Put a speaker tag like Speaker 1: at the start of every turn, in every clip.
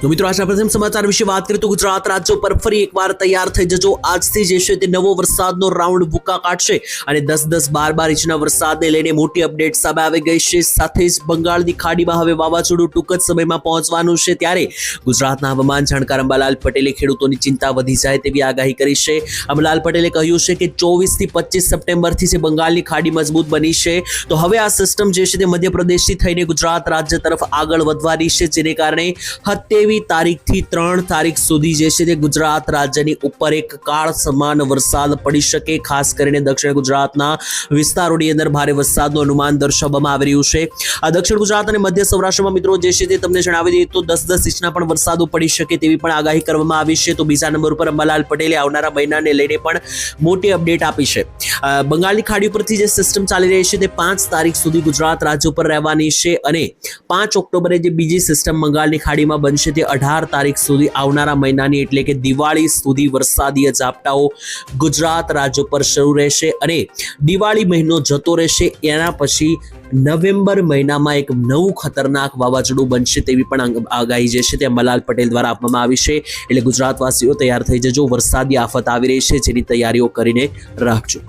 Speaker 1: તો મિત્રો આજના પ્રથમ સમાચાર વિશે વાત કરીએ તો ગુજરાત રાજ્ય પર ફરી એકવાર તૈયાર થઈ જજો. આજથી જે છે તે નવો વરસાદનો રાઉન્ડ ભૂકા કાઢશે અને દસ દસ બાર બાર ઇંચના વરસાદને લઈને મોટી અપડેટ સામે આવી ગઈ છે. સાથે જ બંગાળની ખાડીમાં હવે વાવાઝોડું ટૂંક જ સમયમાં પહોંચવાનું છે ત્યારે ગુજરાતના હવામાન જાણકાર અંબાલાલ પટેલે ખેડૂતોની ચિંતા વધી જાય તેવી આગાહી કરી છે. અંબાલાલ પટેલે કહ્યું છે કે ચોવીસથી પચીસ સપ્ટેમ્બરથી જે બંગાળની ખાડી મજબૂત બની છે, તો હવે આ સિસ્ટમ જે છે તે મધ્યપ્રદેશથી થઈને ગુજરાત રાજ્ય તરફ આગળ વધવાની છે, જેને કારણે હત્તેવી તારીખથી ત્રણ તારીખ સુધી જે છે તે ગુજરાત રાજ્યની ઉપર એક કાળ સમાન વરસાદ પડી શકે, ખાસ કરીને દક્ષિણ ગુજરાતના વિસ્તારોની અંદર ભારે વરસાદનું અનુમાન દર્શાવવામાં આવી રહ્યું છે. આ દક્ષિણ ગુજરાત અને મધ્ય સૌરાષ્ટ્રમાં મિત્રો જે છે તે તમને જણાવી દઈએ તો દસ દસ ઇંચના પણ વરસાદો પડી શકે તેવી પણ આગાહી કરવામાં આવી છે. તો બીજા નંબર ઉપર અંબાલાલ પટેલે આવનારા મહિનાને લઈને પણ મોટી અપડેટ આપી છે. બંગાળની ખાડી ઉપરથી જે સિસ્ટમ ચાલી રહી છે તે પાંચ તારીખ સુધી ગુજરાત રાજ્ય ઉપર રહેવાની છે અને પાંચ ઓક્ટોબરે જે બીજી સિસ્ટમ બંગાળની ખાડીમાં બનશે તે અઢાર તારીખ સુધી આવનારા મહિનાની એટલે કે દિવાળી સુધી વરસાદીય ઝાપટાઓ ગુજરાત રાજ્ય પર શરૂ રહેશે અને દિવાળી મહિનો જતો રહેશે. એના પછી નવેમ્બર મહિનામાં એક નવું ખતરનાક વાવાઝોડું બનશે તેવી પણ આગાહી જે છે તે અંબાલાલ પટેલ દ્વારા આપવામાં આવી છે. એટલે ગુજરાતવાસીઓ તૈયાર થઈ જજો. વરસાદી આફત આવી રહી છે. જેની તૈયારીઓ કરીને રાખજો.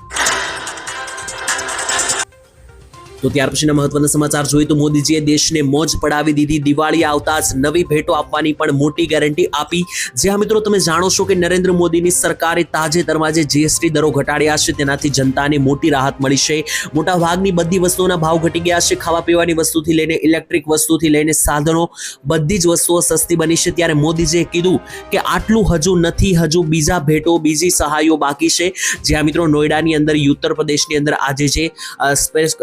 Speaker 1: તો ત્યાર પછીના મહત્વના સમાચાર જોઈએ તો મોદીજીએ દેશને મોજ પડાવી દીધી. દિવાળી આવતા જ નવી ભેટો આપવાની પણ મોટી ગેરંટી આપી. જ્યાં મિત્રો તમે જાણો છો કે નરેન્દ્ર મોદીની સરકારે તાજેતરમાં જે જીએસટી દરો ઘટાડ્યા છે તેનાથી જનતાને મોટી રાહત મળી છે. મોટા ભાગની બધી વસ્તુઓના ભાવ ઘટી ગયા છે. ખાવા પીવાની વસ્તુથી લઈને ઇલેક્ટ્રિક વસ્તુથી લઈને સાધનો બધી જ વસ્તુઓ સસ્તી બની છે. ત્યારે મોદીજીએ કીધું કે આટલું હજુ નથી, હજુ બીજા ભેટો, બીજી સહાયો બાકી છે. જ્યાં મિત્રો નોઈડાની અંદર, ઉત્તર પ્રદેશની અંદર આજે જે સ્પેસ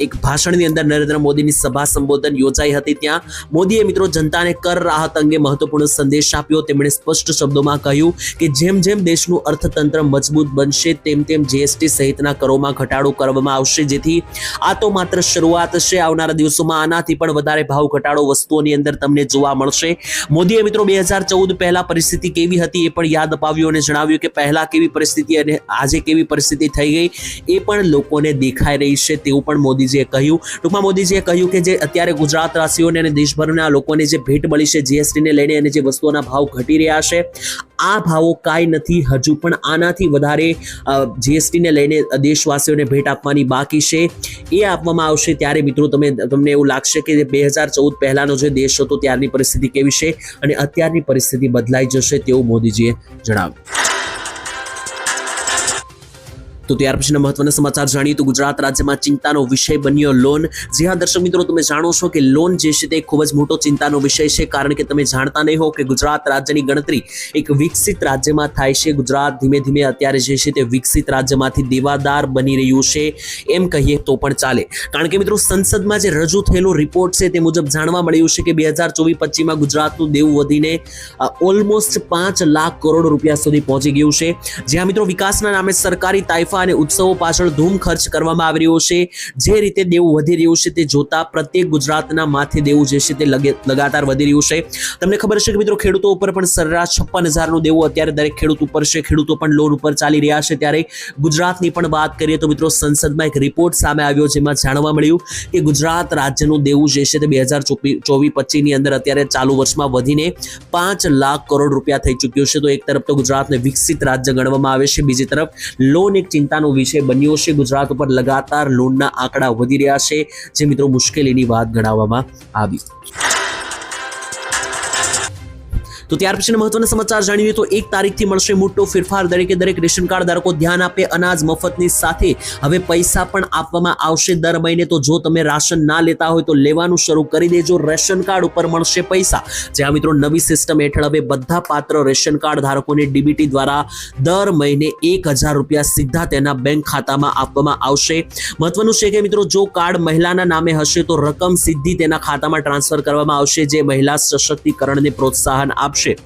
Speaker 1: એક ભાષણની અંદર નરેન્દ્ર મોદીની સભા સંબોધન યોજાઈ હતી ત્યાં. મોદીએ મિત્રો જનતાને કર રાહત અંગે મહત્વપૂર્ણ સંદેશ આપ્યો. તેમણે સ્પષ્ટ શબ્દોમાં કહ્યું કે જેમ જેમ દેશનું અર્થતંત્ર મજબૂત બનશે, તેમ તેમ જીએસટી સહિતના કરોમાં ઘટાડો કરવામાં આવશે. જેથી આ તો માત્ર શરૂઆત છે. આવનારા દિવસોમાં આનાથી પણ વધારે ભાવ ઘટાડો વસ્તુઓની અંદર તમને જોવા મળશે. મોદીએ મિત્રો બે હજાર ચૌદ પહેલા પરિસ્થિતિ કેવી હતી એ પણ યાદ અપાવ્યું અને જણાવ્યું કે પહેલા કેવી પરિસ્થિતિ અને આજે કેવી પરિસ્થિતિ થઈ ગઈ એ પણ લોકોને દેખાઈ રહી છે. તેવું પણ મોદીજીએ કહ્યું. ટૂંકમાં મોદીજીએ કહ્યું કે જે અત્યારે ગુજરાતવાસીઓને અને દેશભરના લોકોને જે ભેટ મળી છે, જીએસટીને લઈને અને જે વસ્તુઓના ભાવ ઘટી રહ્યા છે, આ ભાવો કાંઈ નથી હજુ પણ આનાથી વધારે જીએસટીને લઈને દેશવાસીઓને ભેટ આપવાની બાકી છે. એ આપવામાં આવશે ત્યારે મિત્રો તમે, તમને એવું લાગશે કે બે હજાર ચૌદ પહેલાંનો જે દેશ હતો ત્યારની પરિસ્થિતિ કેવી છે અને અત્યારની પરિસ્થિતિ બદલાઈ જશે તેવું મોદીજીએ જણાવ્યું. તો ત્યાર પછીના મહત્વના સમાચાર જાણીએ તો ગુજરાત રાજ્યમાં ચિંતાનો વિષય બન્યો લોન. જી હા, દર્શક મિત્રો, તમે જાણો છો કે લોન જે છે તે ખૂબ જ મોટો ચિંતાનો વિષય છે, કારણ કે તમે જાણતા નહીં હો કે ગુજરાત રાજ્યની ગણતરી એક વિકસિત રાજ્યમાં થાય છે. ગુજરાત ધીમે ધીમે અત્યારે જે છે તે વિકસિત રાજ્યમાંથી દેવાદાર બની રહ્યું છે, એમ કહીએ તો પણ ચાલે. કારણ કે મિત્રો, સંસદમાં જે રજૂ થયેલો રિપોર્ટ છે તે મુજબ જાણવા મળ્યું છે કે બે હજાર ચોવીસ પચીસમાં ગુજરાતનું દેવું વધીને ઓલમોસ્ટ પાંચ લાખ કરોડ રૂપિયા સુધી પહોંચી ગયું છે. જ્યાં મિત્રો, વિકાસના નામે સરકારી તાઇફા અને ઉત્સવો પાછળ ધૂમ ખર્ચ કરવામાં આવી રહ્યો છે. જે રીતે દેવું વધી રહ્યું છે તે જોતા પ્રત્યેક ગુજરાતના માથે દેવું જે છે તે લગાતાર વધી રહ્યું છે. તમને ખબર છે કે મિત્રો ખેડૂતો ઉપર પણ સરેરાશ છપ્પન હજારનું દેવું અત્યારે દરેક ખેડૂત ઉપર છે. ખેડૂતો પણ લોન ઉપર ચાલી રહ્યા છે. ત્યારે ગુજરાતની પણ વાત કરીએ તો મિત્રો સંસદમાં એક રિપોર્ટ સામે આવ્યો જેમાં જાણવા મળ્યું કે ગુજરાત રાજ્યનું દેવું જે છે તે બે હજાર ચોવીસ પચીસની અંદર અત્યારે ચાલુ વર્ષમાં વધીને પાંચ લાખ કરોડ રૂપિયા થઈ ચૂક્યું છે. તો એક તરફ તો ગુજરાતને વિકસિત રાજ્ય ગણવામાં આવે છે. બીજી તરફ લોન એક ચિંતાનો વિષય બન્યો છે. ગુજરાત ઉપર લગાતાર લોનના આંકડા વધી રહ્યા છે. જે મિત્રો મુશ્કેલીની વાત ગણાવવામાં આવી. તો ત્યાર પછીના મહત્વના સમાચાર જાણીએ તો એક તારીખથી મળશે મોટો ફેરફાર. દરેકે દરેક રેશન કાર્ડ ધારકો ધ્યાન આપે, અનાજ, મફતની સાથે. હવે પૈસા પણ આપવામાં આવશે દર મહિને. તો જો તમે રાશન ના લેતા હોય તો લેવાનું શરૂ કરી દેજો. રેશન કાર્ડ ઉપર મળશે પૈસા. જ્યાં મિત્રો નવી સિસ્ટમ હેઠળ હવે બધા પાત્ર રેશન કાર્ડ ધારકોને ડીબીટી દ્વારા દર મહિને એક હજાર રૂપિયા સીધા તેના બેંક ખાતામાં આપવામાં આવશે. મહત્વનું છે કે મિત્રો જો કાર્ડ મહિલાના નામે હશે તો રકમ સીધી તેના ખાતામાં ટ્રાન્સફર કરવામાં આવશે. જે મહિલા સશક્તિકરણને પ્રોત્સાહન આપશે. આવશે.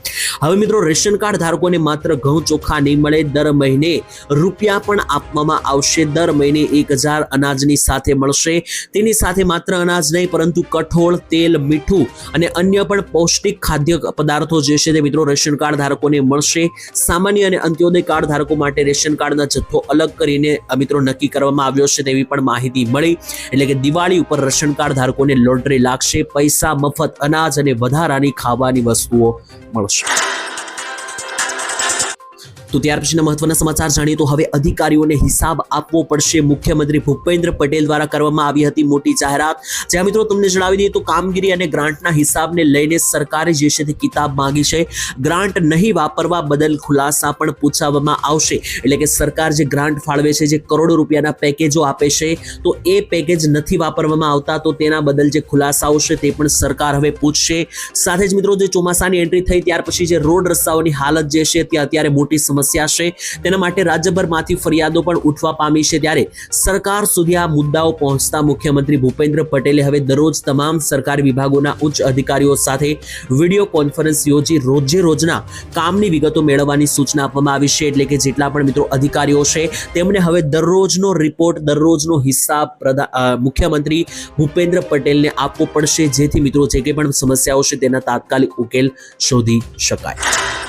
Speaker 1: હવે મિત્રો, રેશન કાર્ડ ધારકોને માત્ર ઘઉં ચોખા નહીં મળે, દર મહિને રૂપિયા પણ આપવામાં આવશે. દર મહિને એક અનાજની સાથે મળશે. તેની સાથે માત્ર અનાજ નહીં, પરંતુ કઠોળ, તેલ, મીઠું અને અન્ય પણ પૌષ્ટિક ખાદ્ય પદાર્થો જે છે તે મિત્રો, રેશન કાર્ડ ધારકોને મળશે. સામાન્ય અને અંત્યોદય કાર્ડ ધારકો માટે રેશન કાર્ડના જથ્થો અલગ કરીને મિત્રો, નક્કી કરવામાં આવ્યો છે તેવી પણ માહિતી મળી. એટલે કે દિવાળી ઉપર રેશન કાર્ડ ધારકોને લોટરી લાગશે. પૈસા, મફત અનાજ અને વધારાની ખાવાની વસ્તુઓ મળશે તો ત્યાર પછીના મહત્વના સમાચાર જાણીએ તો હવે અધિકારીઓને હિસાબ આપવો પડશે. મુખ્યમંત્રી ભૂપેન્દ્ર પટેલ દ્વારા કરવામાં આવી હતી મોટી જાહેરાત. જ્યાં મિત્રો તમને જણાવી દઈએ તો કામગીરી અને ગ્રાન્ટના હિસાબને લઈને સરકારે જે છે તે કિતાબ માંગી છે. ગ્રાન્ટ નહીં વાપરવા બદલ ખુલાસા પણ પૂછાવવામાં આવશે. એટલે કે સરકાર જે ગ્રાન્ટ ફાળવે છે, જે કરોડો રૂપિયાના પેકેજો આપે છે, તો એ પેકેજ નથી વાપરવામાં આવતા, તો તેના બદલ જે ખુલાસાઓ છે તે પણ સરકાર હવે પૂછશે. સાથે જ મિત્રો, જે ચોમાસાની એન્ટ્રી થઈ ત્યાર પછી જે રોડ રસ્તાઓની હાલત જે છે તે અત્યારે મોટી સમસ્યા છે. તેના માટે રાજ્યભરમાંથી ફરિયાદો પણ ઉઠવા પામી છે ત્યારે સરકાર સુધી આ મુદ્દાઓ પહોંચતા મુખ્યમંત્રી ભૂપેન્દ્ર પટેલે હવે દરરોજ તમામ સરકારી વિભાગોના ઉચ્ચ અધિકારીઓ સાથે વીડિયો કોન્ફરન્સ યોજી રોજે રોજના કામની વિગતો મેળવવાની સૂચના આપવામાં આવી છે. એટલે કે જેટલા પણ મિત્રો અધિકારીઓ છે, તેમને હવે દરરોજનો રિપોર્ટ, દરરોજનો હિસાબ મુખ્યમંત્રી ભૂપેન્દ્ર પટેલને આપવો પડશે. જેથી મિત્રો જે કંઈ પણ સમસ્યાઓ છે તેના તાત્કાલિક ઉકેલ શોધી શકાય.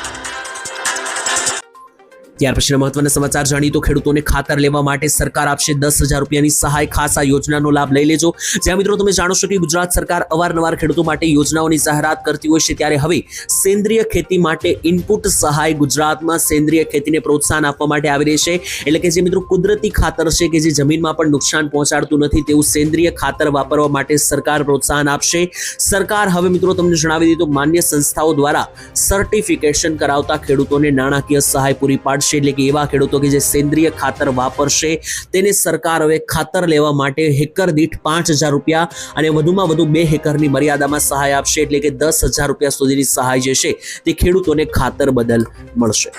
Speaker 1: ત્યાર પછીના મહત્વના સમાચાર જાણીએ તો ખેડૂતોને ખાતર લેવા માટે સરકાર આપશે દસ હજાર રૂપિયાની સહાય. ખાસ આ યોજનાનો લાભ લઈ લેજો. જ્યાં મિત્રો તમે જાણો છો કે ગુજરાત સરકાર અવારનવાર ખેડૂતો માટે યોજનાઓની જાહેરાત કરતી હોય છે, ત્યારે હવે સેન્દ્રિય ખેતી માટે ઇનપુટ સહાય ગુજરાતમાં સેન્દ્રિય ખેતીને પ્રોત્સાહન આપવા માટે આવી રહી છે. એટલે કે જે મિત્રો કુદરતી ખાતર છે કે જે જમીનમાં પણ નુકસાન પહોંચાડતું નથી, તેવું સેન્દ્રિય ખાતર વાપરવા માટે સરકાર પ્રોત્સાહન આપશે. સરકાર હવે મિત્રો તમને જણાવી દીધું માન્ય સંસ્થાઓ દ્વારા સર્ટિફિકેશન કરાવતા ખેડૂતોને નાણાકીય સહાય પૂરી પાડશે. એટલે કે એવા ખેડૂતો કે જે સેન્દ્રિય ખાતર વાપરશે, તેને સરકાર હવે ખાતર લેવા માટે હેકર દીઠ પાંચ હજાર રૂપિયા અને વધુમાં વધુ બે હેકરની મર્યાદામાં સહાય આપશે એટલે કે દસ હજાર રૂપિયા સુધીની સહાય જે છે તે ખેડૂતોને ખાતર બદલ મળશે.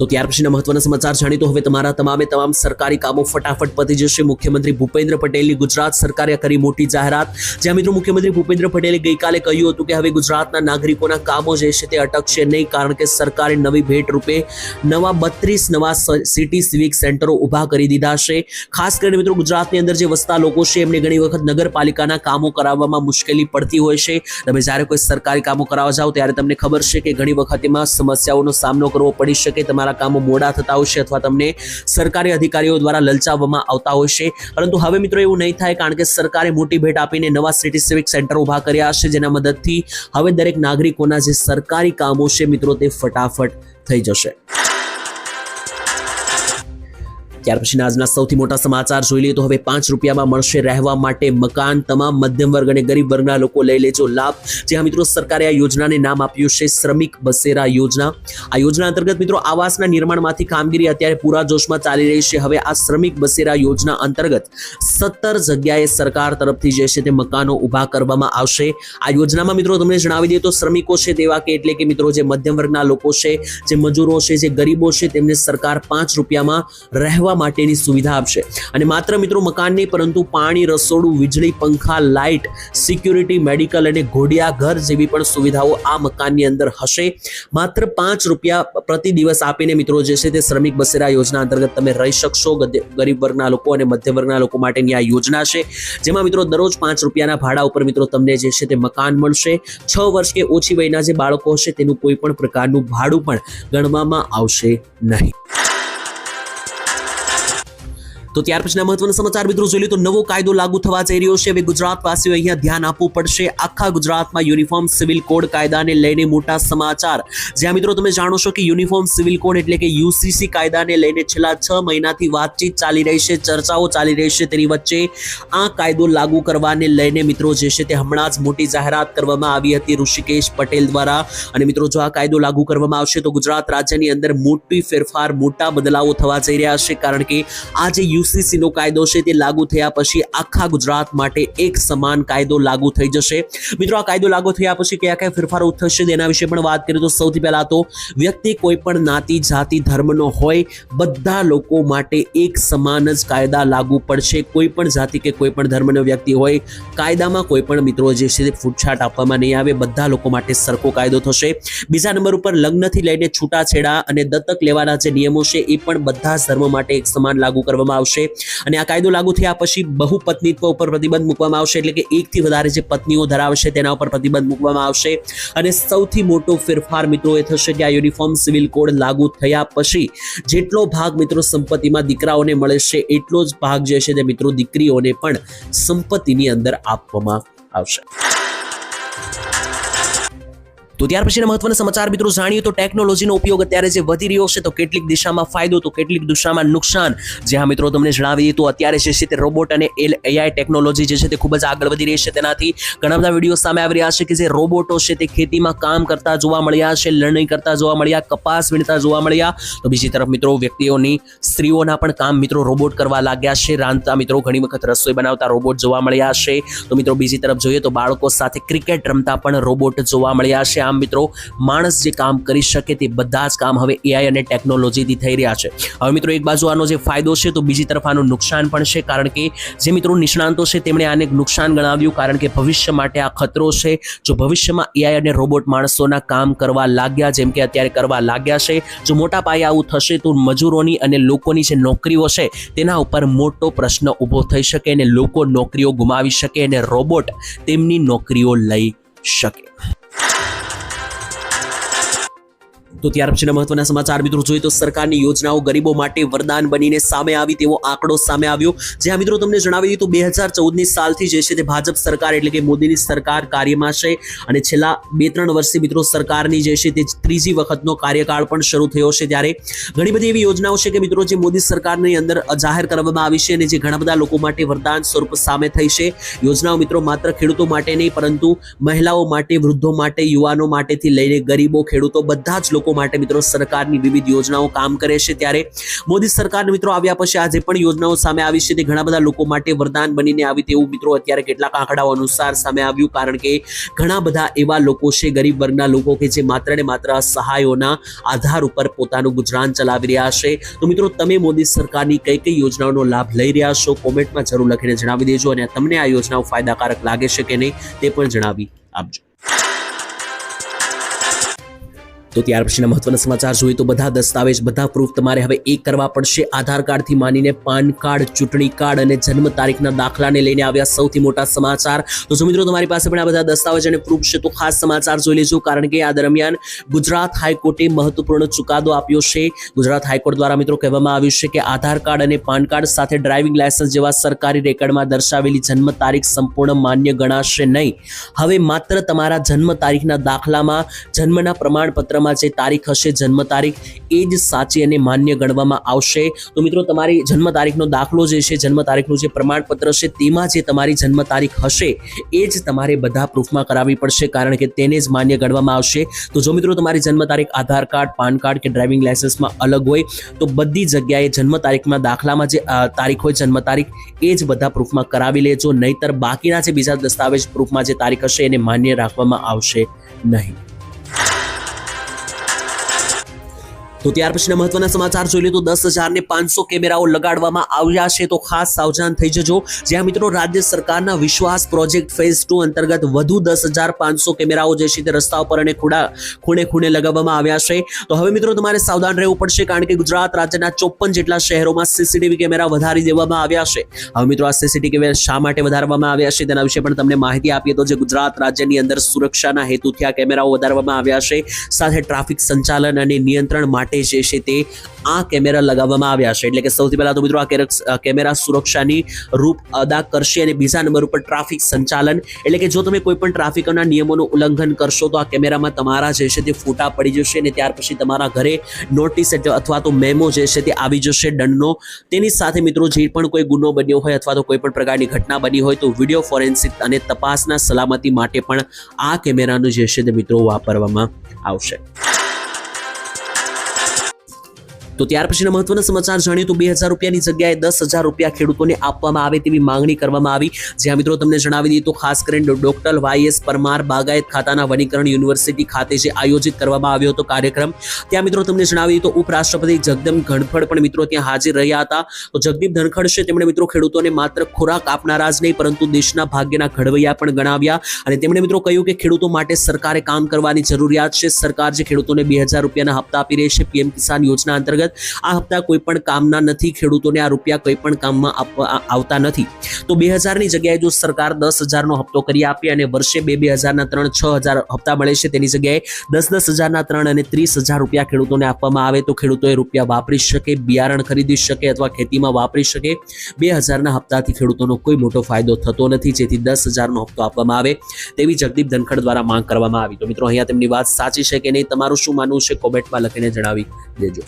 Speaker 1: તો ત્યાર પછીના મહત્વના સમાચાર જાણી તો હવે તમારા તમામે તમામ સરકારી કામો ફટાફટ પતી જશે. મુખ્યમંત્રી ભૂપેન્દ્ર પટેલની ગુજરાત સરકારે કરી મોટી જાહેરાત. જ્યાં મિત્રો મુખ્યમંત્રી ભૂપેન્દ્ર પટેલે ગઈકાલે કહ્યું હતું કે હવે ગુજરાતના નાગરિકોના કામો જે છે તે અટકશે નહીં, કારણ કે સરકારે નવી ભેટ રૂપે નવા બત્રીસ નવા સિટી સિવિક સેન્ટરો ઊભા કરી દીધા છે. ખાસ કરીને મિત્રો ગુજરાતની અંદર જે વસતા લોકો છે, એમને ઘણી વખત નગરપાલિકાના કામો કરાવવામાં મુશ્કેલી પડતી હોય છે. તમે જ્યારે કોઈ સરકારી કામો કરાવવા જાઓ, ત્યારે તમને ખબર છે કે ઘણી વખત એમાં સમસ્યાઓનો સામનો કરવો પડી શકે, તમારા કામો મોડા થતા હોય છે અથવા તમને સરકારી અધિકારીઓ દ્વારા લલચાવવામાં આવતા હોય છે પરંતુ હવે મિત્રો એવું નહીં થાય કારણ કે સરકારે મોટી ભેટ આપીને નવા સિટી સિવિક સેન્ટર ઊભા કર્યા છે, જેના મદદથી હવે દરેક નાગરિકોના જે સરકારી કામો છે મિત્રો તે ફટાફટ થઈ જશે. ત્યાર પછી આજના સૌથી મોટા સમાચાર જોઈ લઈએ તો હવે પાંચ રૂપિયામાં મળશે રહેવા માટે મકાન. તમામ મધ્યમ વર્ગ અને ગરીબ વર્ગના લોકો લઈ લેજો લાભ. જ્યાં મિત્રો સરકારે આ યોજનાને નામ આપ્યું છે શ્રમિક બસેરા યોજના. આ યોજના અંતર્ગત મિત્રો આવાસના નિર્માણમાંથી કામગીરી અત્યારે પૂરા જોશમાં ચાલી રહી છે. હવે આ શ્રમિક બસેરા યોજના અંતર્ગત સત્તર જગ્યાએ સરકાર તરફથી જે છે તે મકાનો ઊભા કરવામાં આવશે. આ યોજનામાં મિત્રો તમને જણાવી દઈએ તો શ્રમિકો છે તેવા કે એટલે કે મિત્રો જે મધ્યમ વર્ગના લોકો છે, જે મજૂરો છે, જે ગરીબો છે તેમને સરકાર પાંચ રૂપિયામાં રહેવા માટેની સુવિધા આપશે. અને માત્ર મિત્રો મકાન નહીં, પરંતુ પાણી, રસોડું, વીજળી, પંખા, લાઇટ, સિક્યુરિટી, મેડિકલ અને ઘોડિયા ઘર જેવી પણ સુવિધાઓ આ મકાનની અંદર હશે. માત્ર પાંચ રૂપિયા પ્રતિ દિવસ આપીને મિત્રો જે છે તે શ્રમિક બસેરા યોજના અંતર્ગત તમે રહી શકશો. ગરીબ વર્ગના લોકો અને મધ્ય વર્ગના લોકો માટેની આ યોજના છે. જેમાં મિત્રો દરરોજ પાંચ રૂપિયાના ભાડા ઉપર મિત્રો તમને જે છે તે મકાન મળશે. છ વર્ષ કે ઓછી વયના જે બાળકો હશે તેનું કોઈ પણ પ્રકારનું ભાડું પણ ગણવામાં આવશે નહીં. તો ત્યાર પછીના મહત્વના સમાચાર મિત્રો જોઈ લઈએ તો નવો કાયદો લાગુ થવા જઈ રહ્યો છે. હવે ગુજરાતવાસીઓ અહીંયા ધ્યાન આપવું પડશે. આખા ગુજરાતમાં યુનિફોર્મ સિવિલ કોડ કાયદાને લઈને મોટા સમાચાર. જ્યાં મિત્રો તમે જાણો છો કે યુનિફોર્મ સિવિલ કોડ એટલે કે યુસીસી કાયદાને લઈને છેલ્લા છ મહિનાથી વાતચીત ચાલી રહી છે, ચર્ચાઓ ચાલી રહી છે તેની વચ્ચે આ કાયદો લાગુ કરવાને લઈને મિત્રો જે છે તે હમણાં જ મોટી જાહેરાત કરવામાં આવી હતી ઋષિકેશ પટેલ દ્વારા. અને મિત્રો જો આ કાયદો લાગુ કરવામાં આવશે તો ગુજરાત રાજ્યની અંદર મોટી ફેરફાર, મોટા બદલાવો થવા જઈ રહ્યા છે. કારણ કે આ જે યુસીસી નો કાયદો છે તે લાગુ થયા પછી આખા ગુજરાત માટે એક સમાન કાયદો લાગુ થઈ જશે. મિત્રો, આ કાયદો લાગુ થયા પછી કયા કયા ફેરફારો થશે તેના વિશે પણ વાત કરીએ તો સૌથી પહેલા તો વ્યક્તિ કોઈ પણ નાતિ, જાતિ, ધર્મનો હોય, બધા લોકો માટે એક સમાન જ કાયદા લાગુ પડશે. કોઈ પણ જાતિ કે કોઈ પણ ધર્મનો વ્યક્તિ હોય, કાયદામાં કોઈ પણ મિત્રો જે છે તે ફૂટછાટ આપવામાં નહીં આવે. બધા લોકો માટે સરખો કાયદો થશે. બીજા નંબર ઉપર લગ્નથી લઈને છૂટાછેડા અને દત્તક લેવાના જે નિયમો છે એ પણ બધા જ ધર્મ માટે એક સમાન લાગુ કરવામાં આવશે. અને આ કાયદો લાગુ થયા પછી બહુપત્નીત્વ ઉપર પ્રતિબંધ મૂકવામાં આવશે. એટલે કે એકથી વધારે જે પત્નીઓ ધરાવશે તેના ઉપર પ્રતિબંધ મૂકવામાં આવશે. અને સૌથી મોટો ફેરફાર મિત્રો એ થશે કે આ યુનિફોર્મ સિવિલ કોડ લાગુ થયા પછી જેટલો ભાગ મિત્રો સંપત્તિમાં દીકરાઓને મળે છે, એટલો જ ભાગ જે છે તે મિત્રો દીકરીઓને પણ સંપત્તિની અંદર આપવામાં આવશે. તો ત્યાર પછીના મહત્વના સમાચાર મિત્રો જાણીએ તો ટેકનોલોજીનો ઉપયોગ અત્યારે જે વધી રહ્યો છે તો કેટલીક દિશામાં ફાયદો તો કેટલીક દિશામાં નુકસાન. જે હા મિત્રો તમને જણાવીએ તો અત્યારે જે છે તે રોબોટ અને એલ એઆઈ ટેકનોલોજી જે છે તે ખૂબ જ આગળ વધી રહી છે. તેનાથી ઘણા બધા વીડિયો સામે આવી રહ્યા છે કે જે રોબોટો છે તે ખેતીમાં કામ કરતા જોવા મળ્યા છે લણણી કરતા જોવા મળ્યા, કપાસ વીણતા જોવા મળ્યા. તો બીજી તરફ મિત્રો વ્યક્તિઓની સ્ત્રીઓના પણ કામ મિત્રો રોબોટ કરવા લાગ્યા છે. રાંધતા મિત્રો ઘણી વખત રસોઈ બનાવતા રોબોટ જોવા મળ્યા છે. તો મિત્રો બીજી તરફ જોઈએ તો બાળકો સાથે ક્રિકેટ રમતા પણ રોબોટ જોવા મળ્યા છે. આમ મિત્રો, માણસ જે કામ કરી શકે તે બધા જ કામ હવે એઆઈ અને ટેકનોલોજીથી થઈ રહ્યા છે. હવે મિત્રો, એક બાજુ આનો જે ફાયદો છે તો બીજી તરફ આનું નુકસાન પણ છે, કારણ કે જે મિત્રો નિષ્ણાંતો છે તેમણે આને નુકસાન ગણાવ્યું, કારણ કે ભવિષ્ય માટે આ ખતરો છે. જો ભવિષ્યમાં એઆઈ અને રોબોટ માણસોના કામ કરવા લાગ્યા, જેમ કે અત્યારે કરવા લાગ્યા છે, જો મોટા પાયે આવું થશે તો મજૂરોની અને લોકોની જે નોકરીઓ છે તેના ઉપર મોટો પ્રશ્ન ઊભો થઈ શકે અને લોકો નોકરીઓ ગુમાવી શકે અને રોબોટ તેમની નોકરીઓ લઈ શકે. તો ત્યાર પછીના મહત્વના સમાચાર મિત્રો જોઈએ તો સરકારની યોજનાઓ ગરીબો માટે વરદાન બનીને સામે આવી તેવો આંકડો સામે આવ્યો. જ્યાં મિત્રો તમને જણાવી દીધું બે હજાર ચૌદની સાલથી જે છે તે ભાજપ સરકાર એટલે કે મોદીની સરકાર કાર્યમાં છે અને છેલ્લા બે ત્રણ વર્ષથી મિત્રો સરકારની જે છે તે ત્રીજી વખતનો કાર્યકાળ પણ શરૂ થયો છે ત્યારે. ઘણી બધી એવી યોજનાઓ છે કે મિત્રો જે મોદી સરકારની અંદર જાહેર કરવામાં આવી છે અને જે ઘણા બધા લોકો માટે વરદાન સ્વરૂપ સામે થઈ છે. યોજનાઓ મિત્રો માત્ર ખેડૂતો માટે નહીં, પરંતુ મહિલાઓ માટે, વૃદ્ધો માટે, યુવાનો માટેથી લઈને ગરીબો, ખેડૂતો બધા જ લોકો માટે મિત્રો સરકારની વિવિધ યોજનાઓ કામ કરે છે ત્યારે મોદી સરકાર મિત્રો આવ્યા પછી આજે પણ યોજનાઓ સામે આવી છે તે ઘણા બધા લોકો માટે વરદાન બનીને આવી તેવું મિત્રો અત્યારે કેટલાક આંકડાઓ અનુસાર સામે આવ્યું કારણ કે ઘણા બધા એવા લોકો છે ગરીબ વર્ગના લોકો કે જે માત્ર ને માત્ર સહાયોના આધાર ઉપર પોતાનું ગુજરાન ચલાવી રહ્યા છે. તો મિત્રો તમે મોદી સરકારની કઈ કઈ યોજનાઓનો લાભ લઈ રહ્યા છો કોમેન્ટમાં જરૂર લખીને જણાવી દેજો અને તમને આ યોજનાઓ ફાયદાકારક લાગે છે કે નહીં તે પણ જણાવી આપજો. તો ત્યાર પછીના મહત્વના સમાચાર જોઈએ તો બધા દસ્તાવેજ, બધા પ્રૂફ તમારે હવે એક કરવા પડશે. આધાર કાર્ડથી માનીને પાન કાર્ડ, ચૂંટણી કાર્ડ અને જન્મ તારીખના દાખલાને લઈને આવ્યા સૌથી મોટા સમાચાર. તો જો મિત્રો તમારી પાસે પણ આ બધા દસ્તાવેજ અને પ્રૂફ છે તો ખાસ સમાચાર જોઈ લેજો કારણ કે આ દરમિયાન ગુજરાત હાઈકોર્ટે મહત્વપૂર્ણ ચુકાદો આપ્યો છે. ગુજરાત હાઈકોર્ટ દ્વારા મિત્રો કહેવામાં આવ્યું છે કે આધાર કાર્ડ અને પાન કાર્ડ સાથે ડ્રાઇવિંગ લાયસન્સ જેવા સરકારી રેકર્ડમાં દર્શાવેલી જન્મ તારીખ સંપૂર્ણ માન્ય ગણાશે નહીં. હવે માત્ર તમારા જન્મ તારીખના દાખલામાં જન્મના પ્રમાણપત્રમાં જે તારીખ હશે, જન્મ તારીખ, એ જ સાચી અને માન્ય ગણવામાં આવશે. તો મિત્રો, તમારી જન્મ તારીખનો દાખલો જે છે, જન્મ તારીખનું જે પ્રમાણપત્ર છે, તેમાં જે તમારી જન્મ તારીખ હશે, એ જ તમારે બધા પ્રૂફમાં કરાવવી પડશે, કારણ કે તેને જ માન્ય ગણવામાં આવશે. તો જો મિત્રો, તમારી જન્મ તારીખ આધાર કાર્ડ, પાન કાર્ડ કે ડ્રાઇવિંગ લાયસન્સમાં અલગ હોય, તો બધી જગ્યાએ જન્મ તારીખમાં દાખલામાં જે તારીખ હોય, જન્મ તારીખ, એ જ બધા પ્રૂફમાં કરાવી લેજો. નહીતર બાકીના જે બીજા દસ્તાવેજ પ્રૂફમાં જે તારીખ હશે, એને માન્ય રાખવામાં આવશે નહીં. તો ત્યાર પછીના મહત્વના સમાચાર જોઈ લે તો દસ હજાર ને પાંચસો કેમેરાઓ લગાડવામાં આવ્યા છે. તો ખાસ સાવધાન થઈ જજો. જ્યાં મિત્રો રાજ્ય સરકારના વિશ્વાસ પ્રોજેક્ટ ફેઝ ટુ અંતર્ગત વધુ દસ હજાર પાંચસો કેમેરાઓ જે છે તે રસ્તા ઉપર અને ખૂણા, ખૂણે ખૂણે લગાવવામાં આવ્યા છે. તો હવે મિત્રો તમારે સાવધાન રહેવું પડશે કારણ કે ગુજરાત રાજ્યના ચોપન જેટલા શહેરોમાં સીસીટીવી કેમેરા વધારી દેવામાં આવ્યા છે. હવે મિત્રો આ સીસીટીવી કેમેરા શા માટે વધારવામાં આવ્યા છે તેના વિશે પણ તમને માહિતી આપીએ તો જે ગુજરાત રાજ્યની અંદર સુરક્ષાના હેતુથી આ કેમેરાઓ વધારવામાં આવ્યા છે. સાથે ટ્રાફિક સંચાલન અને નિયંત્રણ માટે જે છે તે આ કેમેરા લગાવવામાં આવ્યા છે. એટલે કે સૌથી પહેલા તો મિત્રો આ કેમેરા સુરક્ષાની રૂપ અદા કરશે અને બીજા નંબર ઉપર ટ્રાફિક સંચાલન. એટલે કે જો તમે કોઈ પણ ટ્રાફિકના નિયમોનું ઉલ્લંઘન કરશો તો આ કેમેરામાં તમારા જે છે તે ફોટા પડી જશે અને ત્યાર પછી તમારા ઘરે નોટિસ અથવા તો મેમો જે છે તે આવી જશે દંડનો. તેની સાથે મિત્રો જે પણ કોઈ ગુનો બન્યો હોય અથવા તો કોઈ પણ પ્રકારની ઘટના બની હોય તો વીડિયો ફોરેન્સિક અને તપાસના સલામતી માટે પણ આ કેમેરાનું જે છે તે મિત્રો વાપરવામાં આવશે. તો ત્યાર પછીના મહત્વના સમાચાર જાણીએ તો બે હજાર રૂપિયાની જગ્યાએ દસ હજાર રૂપિયા ખેડૂતોને આપવામાં આવે તેવી માંગણી કરવામાં આવી. જ્યાં મિત્રો તમને જણાવી દઈએ તો ખાસ કરીને ડોક્ટર વાય એસ પરમાર બાગાયત ખાતાના વનીકરણ યુનિવર્સિટી ખાતે જે આયોજિત કરવામાં આવ્યો હતો કાર્યક્રમ. ત્યાં મિત્રો તમને જણાવી તો ઉપરાષ્ટ્રપતિ જગદમ ધનખડ પણ મિત્રો ત્યાં હાજર રહ્યા હતા. તો જગદીપ ધનખડ છે, તેમણે મિત્રો ખેડૂતોને માત્ર ખોરાક આપનારા જ નહીં, પરંતુ દેશના ભાગ્યના ઘડવૈયા પણ ગણાવ્યા. અને તેમણે મિત્રો કહ્યું કે ખેડૂતો માટે સરકારે કામ કરવાની જરૂરિયાત છે. સરકાર જે ખેડૂતોને બે હજાર રૂપિયાના હપ્તા આપી રહી છે, પીએમ કિસાન યોજના અંતર્ગત. આ હપ્તા કોઈ પણ કામના નથી, ખેડૂતોને આ રૂપિયા કોઈ પણ કામમાં આવતા નથી. તો બે હજારની જગ્યાએ જો સરકાર દસ હજારનો હપ્તો કરી આપે અને વર્ષે બે બે હજારના ત્રણ, છ હજાર હપ્તા મળે છે, તેની જગ્યાએ દસ દસ હજારના ત્રણ અને ત્રીસ હજાર રૂપિયા ખેડૂતોને આપવામાં આવે, તો ખેડૂતોએ રૂપિયા વાપરી શકે, બિયારણ ખરીદી શકે અથવા ખેતીમાં વાપરી શકે. બે હજારના હપ્તાથી ખેડૂતોનો કોઈ મોટો ફાયદો થતો નથી, જેથી દસ હજારનો હપ્તો આપવામાં આવે, તેવી જગદીપ ધનખડ દ્વારા માંગ કરવામાં આવી. તો મિત્રો, અહીંયા તેમની વાત સાચી છે કે નહીં? તમારું શું માનવું છે? કોમેન્ટમાં લખીને જણાવી દેજો.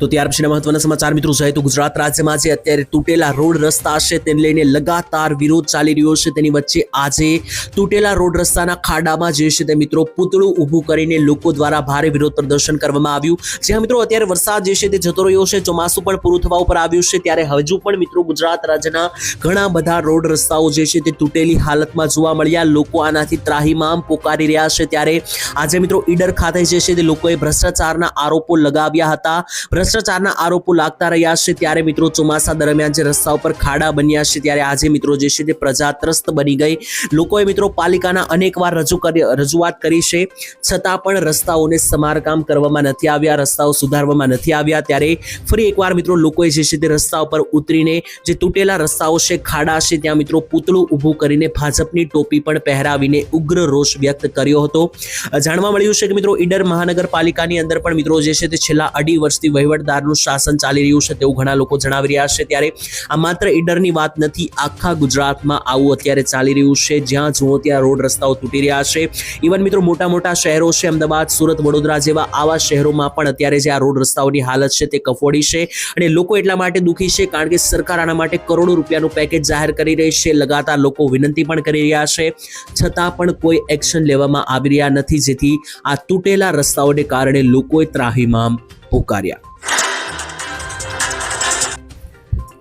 Speaker 1: તો ત્યાર પછીના મહત્વના સમાચાર મિત્રો છે તો ગુજરાત રાજ્યમાં જે અત્યારે તૂટેલા રોડ રસ્તા છે તેને લઈને લગાતાર વિરોધ ચાલી રહ્યો છે. તેની વચ્ચે આજે તૂટેલા રોડ રસ્તાના ખાડામાં જે છે તે મિત્રો પૂતળું ઊભું કરીને લોકો દ્વારા ભારે વિરોધ પ્રદર્શન કરવામાં આવ્યું. જ્યાં મિત્રો અત્યારે વરસાદ જે છે તે જતો રહ્યો છે, ચોમાસું પણ પૂરું થવા ઉપર આવ્યું છે, ત્યારે હજુ પણ મિત્રો ગુજરાત રાજ્યના ઘણા બધા રોડ રસ્તાઓ જે છે તે તૂટેલી હાલતમાં જોવા મળ્યા. લોકો આનાથી ત્રાહીમામ પોકારી રહ્યા છે. ત્યારે આજે મિત્રો ઈડર ખાતે જે છે તે લોકોએ ભ્રષ્ટાચારના આરોપો લગાવ્યા હતા. ભ્રષ્ટાચારના આરોપો લાગતા રહ્યા છે ત્યારે મિત્રો ચોમાસા દરમિયાન જે રસ્તા ઉપર ખાડા બન્યા છે ત્યારે આજે મિત્રો જે છે તે પ્રજા ત્રસ્ત બની ગઈ. લોકોએ મિત્રો પાલિકાના અનેકવાર રજૂ કરી, રજૂઆત કરી છે. છતાં પણ રસ્તાઓને સમારકામ કરવામાં નથી આવ્યા, રસ્તાઓ સુધારવામાં નથી આવ્યા. ત્યારે ફરી એકવાર મિત્રો લોકોએ જે છે તે રસ્તા ઉપર ઉતરીને જે તૂટેલા રસ્તાઓ છે, ખાડા છે, ત્યાં મિત્રો પૂતળું ઊભું કરીને ભાજપની ટોપી પણ પહેરાવીને ઉગ્ર રોષ વ્યક્ત કર્યો હતો. જાણવા મળ્યું છે કે મિત્રો ઈડર મહાનગરપાલિકાની અંદર પણ મિત્રો જે છે તે છેલ્લા અઢી વર્ષથી વહીવટદારનું શાસન ચાલી રહ્યું છે તેવું ઘણા લોકો જણાવી રહ્યા છે. ત્યારે આ માત્ર ઈડરની વાત નથી, આખા ગુજરાતમાં આવું અત્યારે ચાલી રહ્યું છે. જ્યાં જુઓ ત્યાં રોડ રસ્તાઓ તૂટી રહ્યા છે. ઇવન મિત્રો મોટા મોટા શહેરો છે, અમદાવાદ, સુરત, વડોદરા જેવા આવા શહેરોમાં પણ અત્યારે જે આ રોડ રસ્તાઓની હાલત છે તે કફોડી છે અને લોકો એટલા માટે દુઃખી છે કારણ કે સરકાર આના માટે કરોડો રૂપિયાનું પેકેજ જાહેર કરી રહી છે. લગાતાર લોકો વિનંતી પણ કરી રહ્યા છે. છતાં પણ કોઈ એક્શન લેવામાં આવી રહ્યા નથી, જેથી આ તૂટેલા રસ્તાઓને કારણે લોકોએ ત્રાહીમામ પોકાર્યા.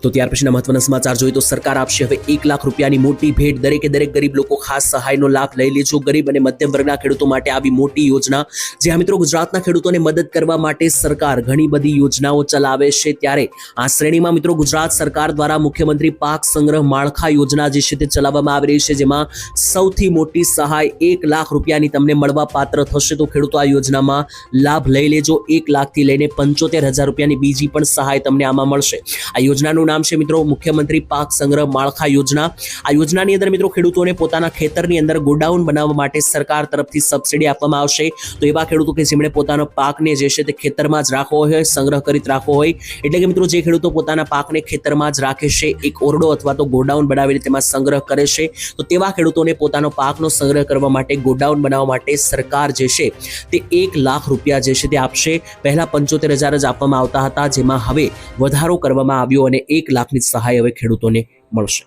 Speaker 1: તો ત્યાર પછીના મહત્વના સમાચાર જોઈએ તો સરકાર આપશે હવે એક લાખ રૂપિયાની મોટી ભેટ. દરેકે દરેક ગરીબ લોકો ખાસ સહાયનો લાભ લઈ લેજો. ગરીબ અને મધ્યમ વર્ગના ખેડૂતો માટે આવી મોટી યોજના. જ્યાં મિત્રો ગુજરાતના ખેડૂતોને મદદ કરવા માટે સરકાર ઘણી બધી યોજનાઓ ચલાવે છે. ત્યારે આ શ્રેણીમાં મિત્રો ગુજરાત સરકાર દ્વારા મુખ્યમંત્રી પાક સંગ્રહ માળખા યોજના જે છે તે ચલાવવામાં આવી રહી છે. જેમાં સૌથી મોટી સહાય એક લાખ રૂપિયાની તમને મળવા પાત્ર થશે. તો ખેડૂતો આ યોજનામાં લાભ લઈ લેજો. એક લાખથી લઈને પંચોતેર હજાર રૂપિયાની બીજી પણ સહાય તમને આમાં મળશે. આ યોજનાનું નામ છે મિત્રો મુખ્યમંત્રી પાક સંગ્રહ માળખા યોજના. આ યોજનાની અંદર મિત્રો ખેડૂતોને પોતાના ખેતરની અંદર ગોડાઉન બનાવવા માટે સરકાર તરફથી સબસિડી આપવામાં આવશે. તો એવા ખેડૂતો કે જેમણે પોતાનો પાકને જે છે તે ખેતરમાં જ રાખવો હોય, સંગ્રહ કરી રાખવો હોય. એટલે કે મિત્રો જે ખેડૂતો પોતાના પાકને ખેતરમાં જ રાખે છે, એક ઓરડો અથવા તો ગોડાઉન બનાવીને તેમાં સંગ્રહ કરે છે, તો તેવા ખેડૂતોને પોતાનો પાકનો સંગ્રહ કરવા માટે, ગોડાઉન બનાવવા માટે સરકાર જે છે તે એક લાખ રૂપિયા જે છે તે આપશે. પહેલા પંચોતેર હજાર જ આપવામાં આવતા હતા, જેમાં હવે વધારો કરવામાં આવ્યો અને એક લાખની સહાય હવે ખેડૂતોને મળશે.